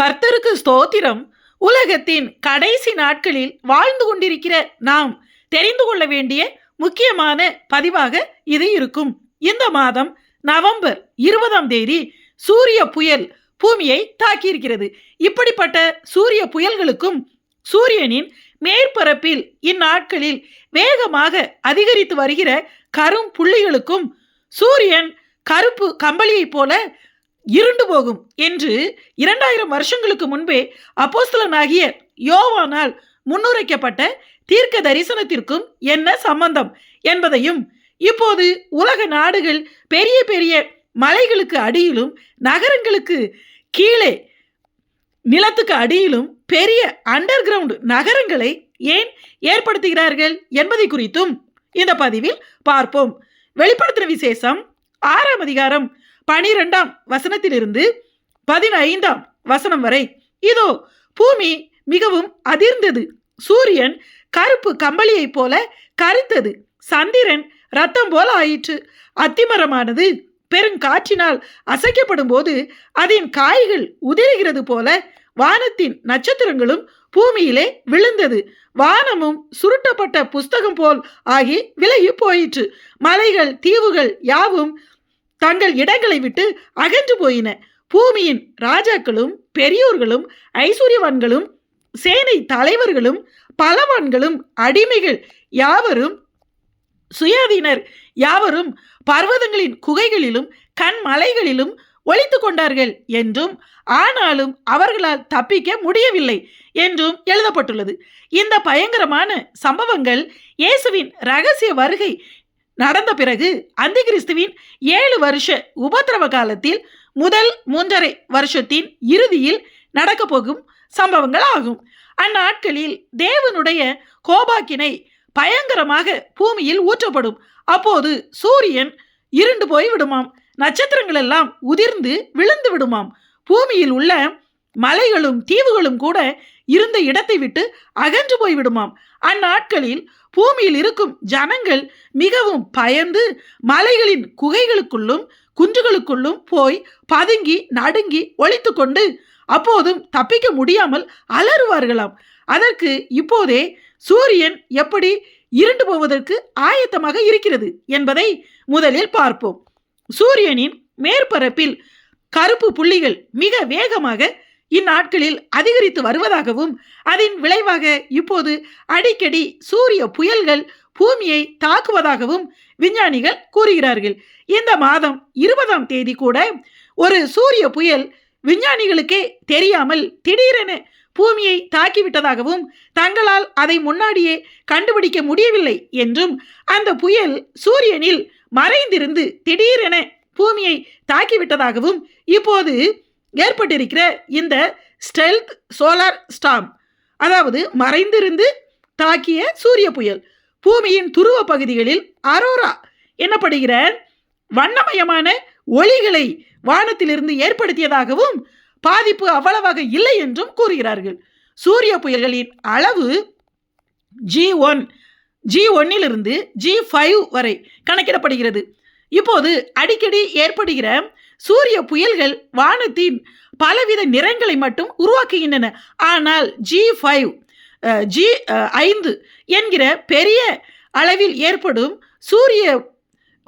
கர்த்தருக்கு ஸ்தோத்திரம். உலகத்தின் கடைசி நாட்களில் வாழ்ந்து கொண்டிருக்கிற நாம் தெரிந்து கொள்ள வேண்டிய முக்கியமான பதிவாக இது இருக்கும். இந்த மாதம் நவம்பர் இருபதாம் தேதி சூரிய புயல் பூமியை தாக்கியிருக்கிறது. இப்படிப்பட்ட சூரிய புயல்களுக்கும் சூரியனின் மேற்பரப்பில் இந்நாட்களில் வேகமாக அதிகரித்து வருகிற கரும் புள்ளிகளுக்கும் சூரியன் கருப்பு கம்பளியைப் போல இருண்டு போகும் என்று இரண்டாயிரம் வருஷங்களுக்கு முன்பே அப்போஸ்தலனாகிய யோவானால் முன்னுரைக்கப்பட்ட தீர்க்க தரிசனத்திற்கும் என்ன சம்பந்தம் என்பதையும் இப்போது உலக நாடுகள் பெரிய பெரிய மலைகளுக்கு அடியிலும் நகரங்களுக்கு கீழே நிலத்துக்கு அடியிலும் பெரிய அண்டர் கிரவுண்ட் நகரங்களை ஏன் ஏற்படுத்துகிறார்கள் என்பதை குறித்தும் இந்த பதிவில் பார்ப்போம். வெளிப்படுத்தின விசேஷம் ஆறாம் அதிகாரம் பனிரெண்டாம் வசனத்திலிருந்து பதினைந்தாம் வசனம் வரை. இதோ பூமி மிகவும் அதிர்ந்தது. சூரியன் கருப்பு கம்பளியைப் போல கருத்தது. சந்திரன் ரத்தம் போல ஆயிற்று. அத்திமரமானது பெருங்காற்றினால் அசைக்கப்படும் போது அதன் காய்கள் உதிர்கிறது போல வானத்தின் நட்சத்திரங்களும் பூமியிலே விழுந்தது. வானமும் சுருட்டப்பட்ட புஸ்தகம் போல் ஆகி விலகி போயிற்று. மலைகள் தீவுகள் யாவும் தங்கள் இடங்களை விட்டு அகன்று போயின. பூமியின் ராஜாக்களும் பெரியோர்களும் ஐஸ்வர்யவான்களும் சேனை தலைவர்களும் பலவான்களும் அடிமைகள் யாவரும் சுயாதீனர் யாவரும் பர்வதங்களின் குகைகளிலும் கண்மலைகளிலும் ஒளித்து கொண்டார்கள் என்றும் ஆனாலும் அவர்களால் தப்பிக்க முடியவில்லை என்றும் எழுதப்பட்டுள்ளது. இந்த பயங்கரமான சம்பவங்கள் இயேசுவின் ரகசிய வருகை நடந்த பிறகு அந்திகிறிஸ்துவின் ஏழு வருஷ உபத்திரவ காலத்தில் முதல் மூன்றரை வருஷத்தின் இறுதியில் நடக்க போகும் சம்பவங்கள் ஆகும். அந்நாட்களில் தேவனுடைய கோபாக்கினை பயங்கரமாக பூமியில் ஊற்றப்படும். அப்போது சூரியன் இருண்டு போய் விடுமாம் நட்சத்திரங்கள் எல்லாம் உதிர்ந்து விழுந்து விடுமாம். பூமியில் உள்ள மலைகளும் தீவுகளும் கூட இருந்த இடத்தை விட்டு அகன்று போய் விடுமாம் அந்நாட்களில் பூமியில் இருக்கும் ஜனங்கள் மிகவும் பயந்து மலைகளின் குகைகளுக்குள்ளும் குன்றுகளுக்குள்ளும் போய் பதுங்கி நடுங்கி ஒழித்து கொண்டு அப்போதும் தப்பிக்க முடியாமல் அலறுவார்களாம். அதற்கு இப்போதே சூரியன் எப்படி இருண்டு போவதற்கு ஆயத்தமாக இருக்கிறது என்பதை முதலில் பார்ப்போம். சூரியனின் மேற்பரப்பில் கருப்பு புள்ளிகள் மிக வேகமாக இந்நாட்களில் அதிகரித்து வருவதாகவும் அதன் விளைவாக இப்போது அடிக்கடி சூரிய புயல்கள் பூமியை தாக்குவதாகவும் விஞ்ஞானிகள் கூறுகிறார்கள். இந்த மாதம் இருபதாம் தேதி கூட ஒரு சூரிய புயல் விஞ்ஞானிகளுக்கே தெரியாமல் திடீரென பூமியை தாக்கிவிட்டதாகவும் தங்களால் அதை முன்னாடியே கண்டுபிடிக்க முடியவில்லை என்றும் அந்த புயல் சூரியனில் மறைந்திருந்து திடீரென பூமியை தாக்கிவிட்டதாகவும் இப்போது ஏற்பட்டிருக்கிற இந்த ஸ்டெல்த் சோலார் ஸ்டாம் அதாவது மறைந்திருந்து தாக்கிய சூரிய புயல் பூமியின் துருவ பகுதிகளில் அரோரா எனப்படுகிற வண்ணமயமான ஒளிகளை வானத்திலிருந்து ஏற்படுத்தியதாகவும் பாதிப்பு அவ்வளவாக இல்லை என்றும் கூறுகிறார்கள். சூரிய புயல்களின் அளவு ஜி ஒன் ஜி ஒன்னிலிருந்து ஜி ஃபைவ் வரை கணக்கிடப்படுகிறது. இப்போது அடிக்கடி ஏற்படுகிற சூரிய புயல்கள் வானத்தின் பலவித நிறங்களை மட்டும் உருவாக்குகின்றன. ஆனால் ஜி ஃபைவ் ஜி ஐந்து என்கிற பெரிய அளவில் ஏற்படும் சூரிய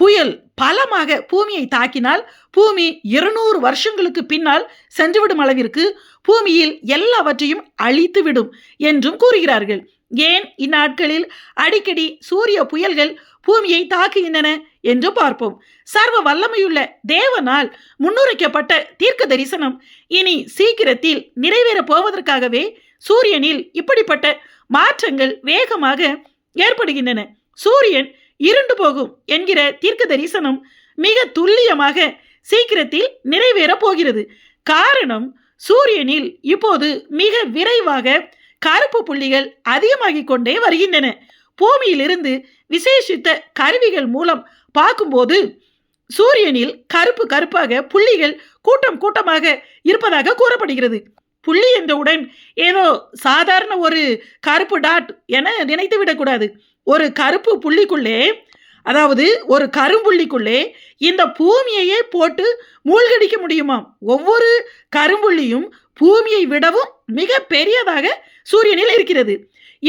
புயல் பலமாக பூமியை தாக்கினால் பூமி இருநூறு வருஷங்களுக்கு பின்னால் சென்றுவிடும் அளவிற்கு பூமியில் எல்லாவற்றையும் அழித்துவிடும் என்றும் கூறுகிறார்கள். ஏன் இந்நாட்களில் அடிக்கடி சூரிய புயல்கள் பூமியை தாக்குகின்றன என்று பார்ப்போம். சர்வ வல்லமையுள்ள தேவனால் முன்னுரைக்கப்பட்ட தீர்க்க தரிசனம் இனி சீக்கிரத்தில் நிறைவேறப் போவதற்காகவே சூரியனில் இப்படிப்பட்ட மாற்றங்கள் வேகமாக ஏற்படுகின்றன. சூரியன் இருண்டு போகும் என்கிற தீர்க்க தரிசனம் மிக துல்லியமாக சீக்கிரத்தில் நிறைவேறப் போகிறது. காரணம் சூரியனில் இப்போது மிக விரைவாக கருப்பு புள்ளிகள் அதிகமாகிக் கொண்டே வருகின்றன. பூமியிலிருந்து விசேஷித்த கருவிகள் மூலம் பார்க்கும்போது சூரியனில் கருப்பு கருப்பாக புள்ளிகள் கூட்டம் கூட்டமாக இருப்பதாக கூறப்படுகிறது. புள்ளி என்றவுடன் ஏதோ சாதாரண ஒரு கருப்பு டாட் என நினைத்து விடக்கூடாது. ஒரு கருப்பு புள்ளிக்குள்ளே அதாவது ஒரு கரும்புள்ளிக்குள்ளே இந்த பூமியையே போட்டு மூழ்கடிக்க முடியுமாம். ஒவ்வொரு கரும்புள்ளியும் பூமியை விடவும் மிக பெரியதாக சூரியனில் இருக்கிறது.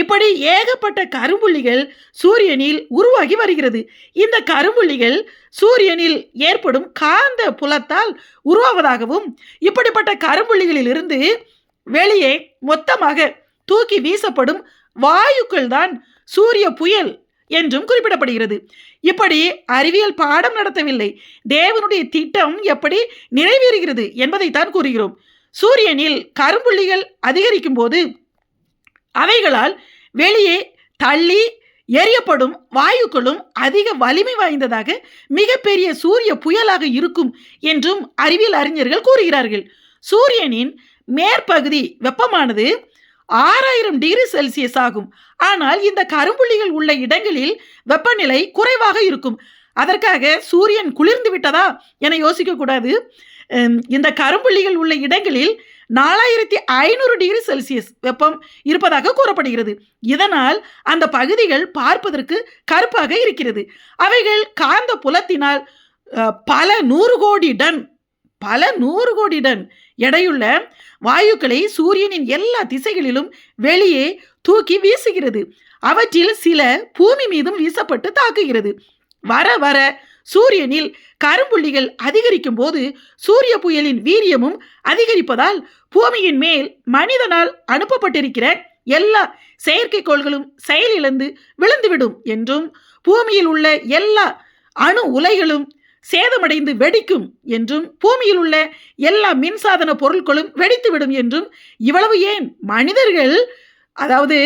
இப்படி ஏகப்பட்ட கரும்புள்ளிகள் சூரியனில் உருவாகி வருகிறது. இந்த கரும்புள்ளிகள் சூரியனில் ஏற்படும் காந்த புலத்தால் உருவாவதாகவும் இப்படிப்பட்ட கரும்புள்ளிகளிலிருந்து வெளியே மொத்தமாக தூக்கி வீசப்படும் வாயுக்கள் தான் சூரிய புயல் என்றும் குறிப்பிடப்படுகிறது. இப்படி அறிவியல் பாடம் நடத்தவில்லை. தேவனுடைய திட்டம் எப்படி நிறைவேறுகிறது என்பதைத்தான் கூறுகிறோம். சூரியனில் கரும்புள்ளிகள் அதிகரிக்கும் போது அவைகளால் வெளியே தள்ளி எரியப்படும் வாயுக்களும் அதிக வலிமை வாய்ந்ததாக மிகப்பெரிய சூரிய புயலாக இருக்கும் என்றும் அறிவியல் அறிஞர்கள் கூறுகிறார்கள். சூரியனின் மேற்பகுதி வெப்பமானது ஆறாயிரம் டிகிரி செல்சியஸ் ஆகும். ஆனால் இந்த கரும்புள்ளிகள் உள்ள இடங்களில் வெப்பநிலை குறைவாக இருக்கும். அதற்காக சூரியன் குளிர்ந்து விட்டதா என யோசிக்கக்கூடாது. இந்த கரும்புள்ளிகள் உள்ள இடங்களில் நாலாயிரத்தி ஐநூறு டிகிரி செல்சியஸ் வெப்பம் இருப்பதாக கூறப்படுகிறது. இதனால் அந்த பகுதிகள் பார்ப்பதற்கு கருப்பாக இருக்கிறது. அவைகள் காந்த புலத்தினால் பல நூறு கோடி டன் பல நூறு கோடி டன் எடையுள்ள வாயுக்களை சூரியனின் எல்லா திசைகளிலும் வெளியே தூக்கி வீசுகிறது. அவற்றில் சில பூமி மீதும் வீசப்பட்டு தாக்குகிறது. வர வர சூரியனில் கரும்புள்ளிகள் அதிகரிக்கும் போது சூரிய புயலின் வீரியமும் அதிகரிப்பதால் பூமியின் மேல் மனிதனால் அனுப்பப்பட்டிருக்கிற எல்லா செயற்கைக்கோள்களும் செயலிழந்து விழுந்துவிடும் என்றும் பூமியில் உள்ள எல்லா அணு உலைகளும் சேதமடைந்து வெடிக்கும் என்றும் பூமியில் உள்ள எல்லா மின்சாதன பொருட்களும் வெடித்துவிடும் என்றும் இவ்வளவு ஏன்? மனிதர்கள் அதாவது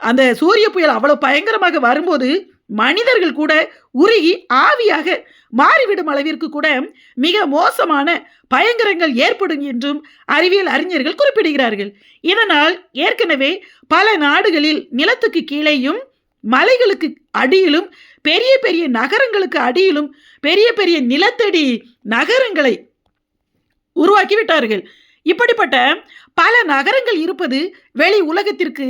அந்த சூரிய புயல் அவ்வளோ பயங்கரமாக வரும்போது மனிதர்கள் கூட உருகி ஆவியாக மாறிவிடும் அளவிற்கு கூட மிக மோசமான பயங்கரங்கள் ஏற்படும் என்றும் அறிவியல் அறிஞர்கள் குறிப்பிடுகிறார்கள். இதனால் ஏற்கனவே பல நாடுகளில் நிலத்துக்கு கீழேயும் மலைகளுக்கு அடியிலும் பெரிய பெரிய நகரங்களுக்கு அடியிலும் பெரிய பெரிய நிலத்தடி நகரங்களை உருவாக்கி விட்டார்கள். இப்படிப்பட்ட பல நகரங்கள் இருப்பது வெளி உலகத்திற்கு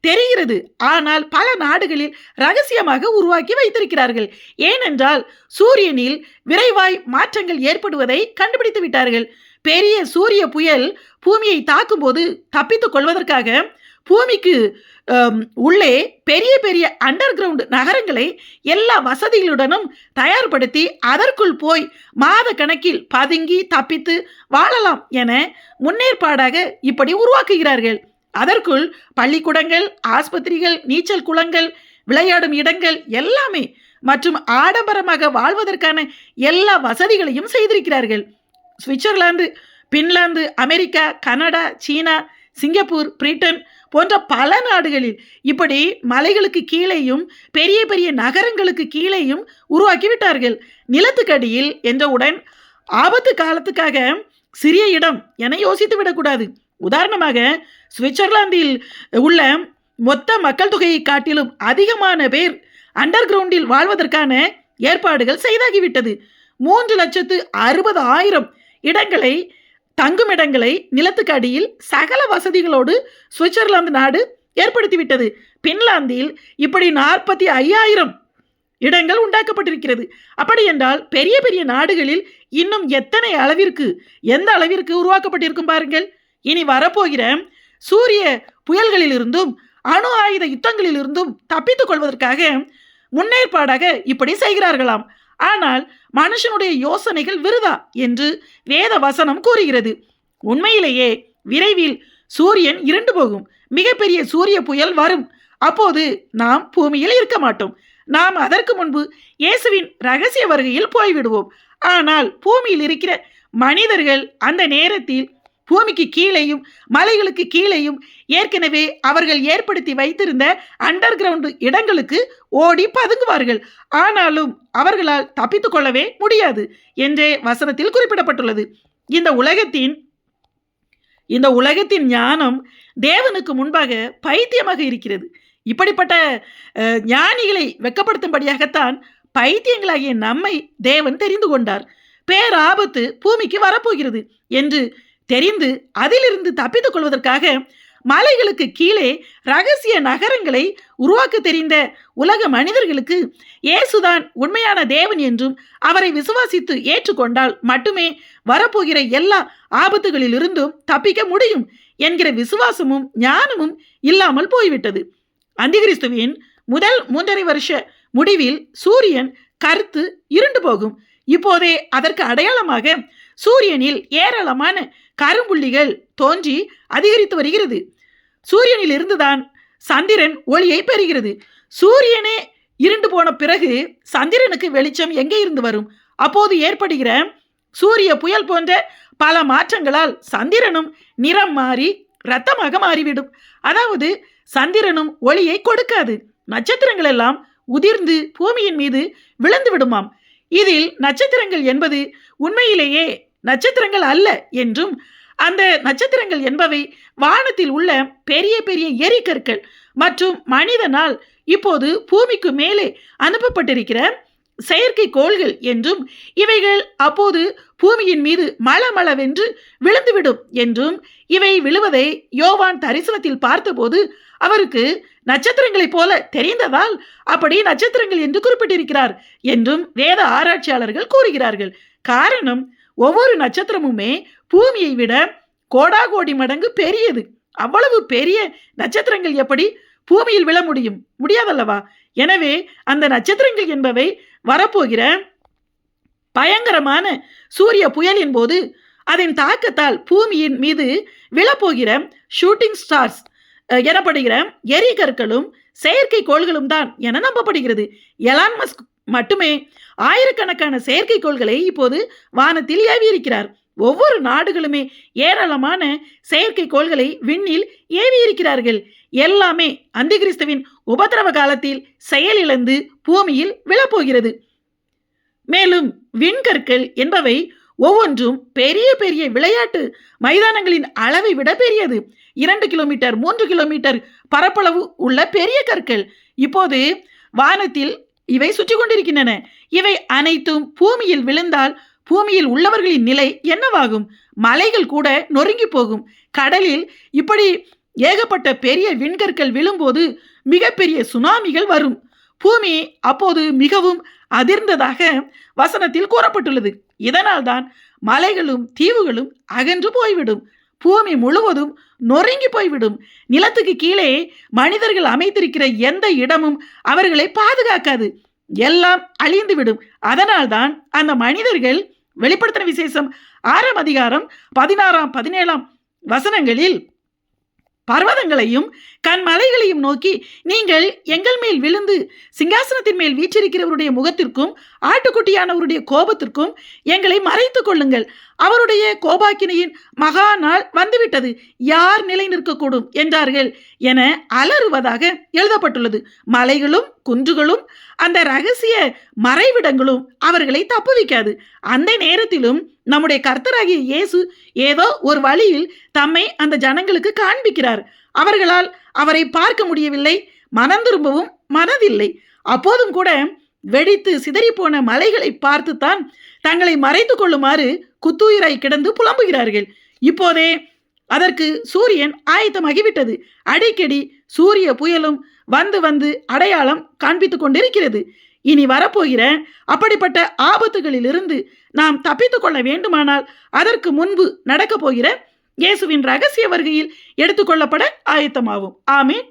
தெரிகிறது. ஆனால் பல நாடுகளில் ரகசியமாக உருவாக்கி வைத்திருக்கிறார்கள். ஏனென்றால் சூரியனில் விரைவாய் மாற்றங்கள் ஏற்படுவதை கண்டுபிடித்து விட்டார்கள். பெரிய சூரிய புயல் பூமியை தாக்கும்போது தப்பித்துக் கொள்வதற்காக பூமிக்கு உள்ளே பெரிய பெரிய அண்டர் கிரவுண்ட் நகரங்களை எல்லா வசதிகளுடனும் தயார்படுத்தி அதற்குள் போய் மாத கணக்கில் பதுங்கி தப்பித்து வாழலாம் என முன்னேற்பாடாக இப்படி உருவாக்குகிறார்கள். அதற்குள் பள்ளிக்கூடங்கள் ஆஸ்பத்திரிகள் நீச்சல் குளங்கள் விளையாடும் இடங்கள் எல்லாமே மற்றும் ஆடம்பரமாக வாழ்வதற்கான எல்லா வசதிகளையும் செய்திருக்கிறார்கள். Switzerland Finland America Canada China Singapore Britain போன்ற பல நாடுகளில் இப்படி மலைகளுக்கு கீழேயும் பெரிய பெரிய நகரங்களுக்கு கீழேயும் உருவாக்கி விட்டார்கள் நிலத்துக்கடியில் என்றவுடன் ஆபத்து காலத்துக்காக சிறிய இடம் என யோசித்து விடக்கூடாது. உதாரணமாக சுவிட்சர்லாந்தில் உள்ள மொத்த மக்கள் தொகையை காட்டிலும் அதிகமான பேர் அண்டர் கிரவுண்டில் வாழ்வதற்கான ஏற்பாடுகள் செய்தாகிவிட்டது. மூன்று லட்சத்து அறுபது ஆயிரம் இடங்களை தங்குமிடங்களை நிலத்துக்கு அடியில் சகல வசதிகளோடு சுவிட்சர்லாந்து நாடு ஏற்படுத்திவிட்டது. பின்லாந்தில் இப்படி நாற்பத்தி ஐயாயிரம் இடங்கள் உண்டாக்கப்பட்டிருக்கிறது. அப்படி என்றால் பெரிய பெரிய நாடுகளில் இன்னும் எத்தனை அளவிற்கு எந்த அளவிற்கு உருவாக்கப்பட்டிருக்கும் பாருங்கள். இனி வரப்போகிற சூரிய புயல்களிலிருந்தும் அணு ஆயுத யுத்தங்களிலிருந்தும் தப்பித்துக் கொள்வதற்காக முன்னேற்பாடாக இப்படி செய்கிறார்களாம். ஆனால் மனுஷனுடைய யோசனைகள் விருதா என்று வேத வசனம் கூறுகிறது. உண்மையிலேயே விரைவில் சூரியன் இருண்டு போகும். மிகப்பெரிய சூரிய புயல் வரும். அப்போது நாம் பூமியில் இருக்க மாட்டோம். நாம் அதற்கு முன்பு இயேசுவின் ரகசிய வருகையில் போய்விடுவோம். ஆனால் பூமியில் இருக்கிற மனிதர்கள் அந்த நேரத்தில் பூமிக்கு கீழேயும் மலைகளுக்கு கீழேயும் ஏற்கனவே அவர்கள் ஏற்படுத்தி வைத்திருந்த அண்டர் கிரவுண்ட் இடங்களுக்கு ஓடி பதுங்குவார்கள். ஆனாலும் அவர்களால் தப்பித்து கொள்ளவே முடியாது என்றே வசனத்தில் குறிப்பிடப்பட்டுள்ளது. இந்த உலகத்தின் இந்த உலகத்தின் ஞானம் தேவனுக்கு முன்பாக பைத்தியமாக இருக்கிறது. இப்படிப்பட்ட ஞானிகளை வெக்கப்படுத்தும்படியாகத்தான் பைத்தியங்களாகிய நம்மை தேவன் தெரிந்து கொண்டார். பேராபத்து பூமிக்கு வரப்போகிறது என்று தெரிந்து அதிலிருந்து தப்பித்துக் கொள்வதற்காக மலைகளுக்கு கீழே ரகசிய நகரங்களை உருவாக்க தெரிந்த உலக மனிதர்களுக்கு இயேசுதான் உண்மையான தேவன் என்றும் அவரை விசுவாசித்து ஏற்றுக்கொண்டால் மட்டுமே வரப்போகிற எல்லா ஆபத்துகளிலிருந்தும் தப்பிக்க முடியும் என்கிற விசுவாசமும் ஞானமும் இல்லாமல் போய்விட்டது. அந்திகிறிஸ்துவின் முதல் மூன்றரை வருஷ முடிவில் சூரியன் கருத்து இருண்டு போகும். இப்போதே அதற்கு அடையாளமாக சூரியனில் ஏராளமான கரும்புள்ளிகள் தோன்றி அதிகரித்து வருகிறது. சூரியனில் இருந்துதான் சந்திரன் ஒளியை பெறுகிறது. சூரியனே இருண்டு போன பிறகு சந்திரனுக்கு வெளிச்சம் எங்கே இருந்து வரும்? அப்போது ஏற்படுகிற சூரிய புயல் போன்ற பல மாற்றங்களால் சந்திரனும் நிறம் மாறி இரத்தமாக மாறிவிடும். அதாவது சந்திரனும் ஒளியை கொடுக்காது. நட்சத்திரங்கள் எல்லாம் உதிர்ந்து பூமியின் மீது விழுந்து விடுமாம். இதில் நட்சத்திரங்கள் என்பது உண்மையிலேயே நட்சத்திரங்கள் அல்ல என்றும் அந்த நட்சத்திரங்கள் என்பவை வானத்தில் உள்ள பெரிய பெரிய எரிக்கற்கள் மற்றும் மனிதனால் இப்போது பூமிக்கு மேலே அனுப்பப்பட்டிருக்கிற செயற்கை கோள்கள் என்றும் இவைகள் அப்போது பூமியின் மீது மளமளவென்று விழுந்துவிடும் என்றும் இவை விழுவதை யோவான் தரிசனத்தில் பார்த்தபோது அவருக்கு நட்சத்திரங்களைப் போல தெரிந்ததால் அப்படி நட்சத்திரங்கள் என்று குறிப்பிட்டிருக்கிறார் என்றும் வேத ஆராய்ச்சியாளர்கள் கூறுகிறார்கள். காரணம் ஒவ்வொரு நட்சத்திரமுமே பூமியை விட கோடாகோடி மடங்கு பெரியது. அவ்வளவு பெரிய நட்சத்திரங்கள் எப்படி பூமியில் விழ முடியும்? முடியாதல்லவா? எனவே அந்த நட்சத்திரங்கள் என்பவை வரப்போகிற பயங்கரமான சூரிய புயலின் போது அதன் தாக்கத்தால் பூமியின் மீது விழப்போகிற ஷூட்டிங் ஸ்டார்ஸ் எனப்படுகிற எரிகற்களும் செயற்கை கோள்களும் தான் என நம்பப்படுகிறது. எலான் மஸ்க் மட்டுமே ஆயிரக்கணக்கான செயற்கைக்கோள்களை இப்போது வானத்தில் ஏவியிருக்கிறார். ஒவ்வொரு நாடுகளுமே ஏராளமான செயற்கைக்கோள்களை விண்ணில் ஏவியிருக்கிறார்கள். எல்லாமே அந்திகிறிஸ்துவின் உபத்திரவ காலத்தில் செயலிழந்து பூமியில் விழப்போகிறது. மேலும் விண்கற்கள் என்பவை ஒவ்வொன்றும் பெரிய பெரிய விளையாட்டு மைதானங்களின் அளவை விட பெரியது. இரண்டு கிலோமீட்டர் மூன்று கிலோமீட்டர் பரப்பளவு உள்ள பெரிய கற்கள். இப்போது வானத்தில் இவை சுற்றி கொண்டிருக்கின்றன. இவை அனைத்தும் பூமியில் விழுந்தால் பூமியில் உள்ளவர்களின் நிலை என்னவாகும்? மலைகள் கூட நொறுங்கி போகும். கடலில் இப்படி ஏகப்பட்ட பெரிய விண்கற்கள் விழும்போது மிகப்பெரிய சுனாமிகள் வரும். பூமி அப்போது மிகவும் அதிர்ந்ததாக வசனத்தில் கூறப்பட்டுள்ளது. இதனால்தான் மலைகளும் தீவுகளும் அகன்று போய்விடும். பூமி முழுவதும் நொறுங்கி போய்விடும். நிலத்துக்கு கீழே மனிதர்கள் அமைத்திருக்கிற எந்த இடமும் அவர்களை பாதுகாக்காது. எல்லாம் அழிந்து விடும். அதனால்தான் அந்த மனிதர்கள் வெளிப்படுத்தின விசேஷம் ஆறாம் அதிகாரம் பதினாறாம் பதினேழாம் வசனங்களில் பர்வதங்களையும் கண்மலைகளையும் நோக்கி நீங்கள் எங்கள் மேல் விழுந்து சிங்காசனத்தின் மேல் வீற்றிருக்கிறவருடைய முகத்திற்கும் ஆட்டுக்குட்டியானவருடைய கோபத்திற்கும் எங்களை மறைத்து கொள்ளுங்கள். அவருடைய கோபாக்கினையின் மகா நாள் வந்துவிட்டது. யார் நிலை நிற்கக்கூடும்? என்றார்கள். என அலறுவதாக எழுதப்பட்டுள்ளது. மலைகளும் குன்றுகளும் அந்த ரகசிய மறைவிடங்களும் அவர்களை தப்புவிக்காது. அந்த நேரத்திலும் நம்முடைய கர்த்தராகிய இயேசு ஏதோ ஒரு வழியில் தம்மை அந்த ஜனங்களுக்கு காண்பிக்கிறார். அவர்களால் அவரை பார்க்க முடியவில்லை மனம் திரும்பவும் மனதில்லை. அப்போதும் கூட வெடித்து சிதறிப்போன மலைகளை பார்த்துத்தான் தங்களை மறைத்து கொள்ளுமாறு குத்துயிராய் கிடந்து புலம்புகிறார்கள். இப்போதே அதற்கு சூரியன் ஆயத்தமாகிவிட்டது. அடிக்கடி சூரிய புயலும் வந்து வந்து அடையாளம் காண்பித்துக் கொண்டிருக்கிறது. இனி வரப்போகிற அப்படிப்பட்ட ஆபத்துகளிலிருந்து நாம் தப்பித்துக் கொள்ள வேண்டுமானால் அதற்கு முன்பு நடக்கப் போகிற இயேசுவின் ரகசிய வருகையில் எடுத்துக்கொள்ளப்பட ஆயத்தமாகும். ஆமீன்.